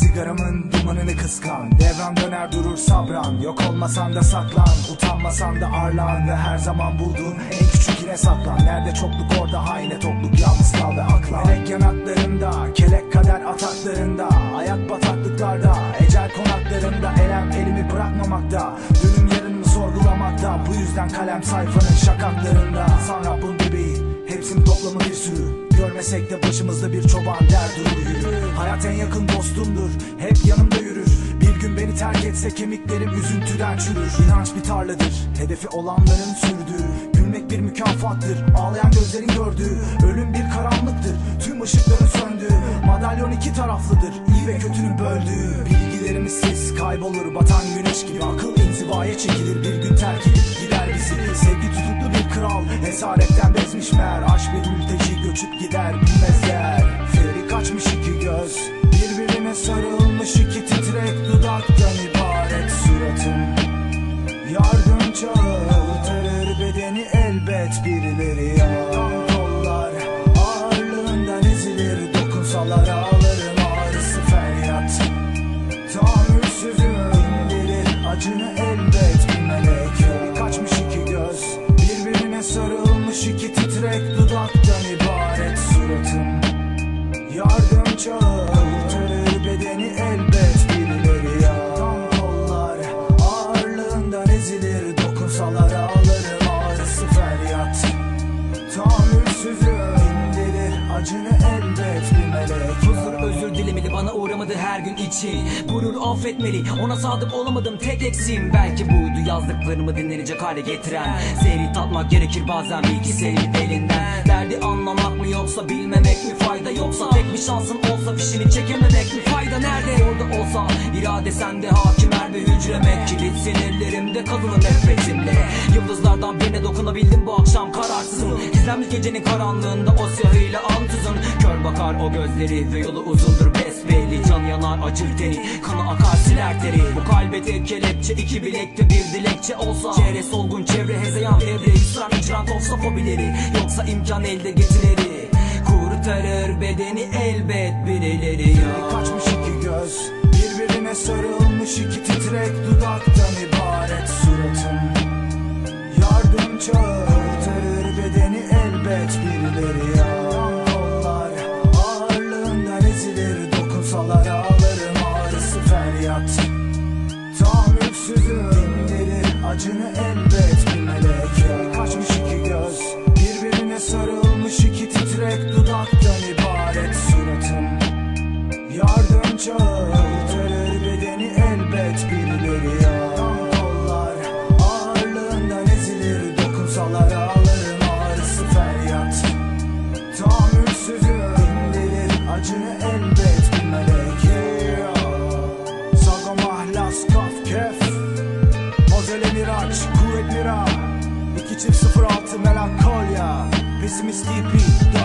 Sigaramın dumanını kıskan. Devran döner durur sabran. Yok olmasan da saklan. Utanmasan da arlan. Ve her zaman bulduğun en küçük yine saklan. Nerede çokluk orada haine tokluk. Yalnız kal ve aklan. Melek yanaklarında Kelek kader ataklarında. Hayat bataklıklarda Ecel konaklarında. Elem elimi bırakmamakta Dünün yarınını sorgulamakta. Bu yüzden kalem sayfanın şakaklarında. Sonra bunun bebeği Hepsinin toplamı bir sürü Görmesek de başımızda bir çoban der durur. Hayat en yakın dostumdur Hep yanımda yürür. Bir gün beni terk etse kemiklerim üzüntüden çürür. İnanç bir tarladır Hedefi olanların sürdüğü. Gülmek bir mükafattır Ağlayan gözlerin gördüğü. Ölüm bir karanlıktır Tüm ışıkların söndüğü. Madalyon iki taraflıdır İyi ve kötünün böldüğü. Bilgilerimiz ses kaybolur Batan güneş gibi Akıl birileri ya Kollar. Ağırlığından ezilir Dokunsalar ağlarım. Ağrısı feryat. Tahammülsüzüm indirir acını elbet bir melek. Kaçmış iki göz. Birbirine sarılmış iki titrek. Dudaktan ibaret suratım Yardım çağır acını elbet bir melek Huzur özür dilemeli bana uğramadı her gün içi. Gurur affetmeli ona sadık olamadım tek eksiğim. Belki buydu yazdıklarımı dinlenecek hale getiren. Zehri tatmak gerekir bazen bilgi sevip elinden. Derdi anlamak mı yoksa bilmemek mi fayda? Yoksa tek bir şansın olsa fişini çekememek mi fayda? Nerede orada olsa irade sende hakim her bir hücreme Kilit sinirlerimde kadının nefretimle Yıldızlardan birine dokunabildim bu akşam kararsızım. Gizemli gecenin karanlığında o siyahıyla antızın Kör bakar o gözleri ve yolu uzundur besbelli. Can yanar acır teni kanı akar siler teri Bu kalbe tek kelepçe iki bilekte bir dilekçe olsa. Çevre solgun çevre hezeyan evre hüsran icran olsa fobileri. Yoksa imkan elde getileri Kurtarır bedeni elbet birileri ya. Kaçmış iki göz. Birbirine sarılmış iki titrek dudaktan ibaret suratım feryat. Tahammülsüzüm indirir acını elbet bir melek. Kaçmış iki göz. Birbirine sarılmış Pessimist DP.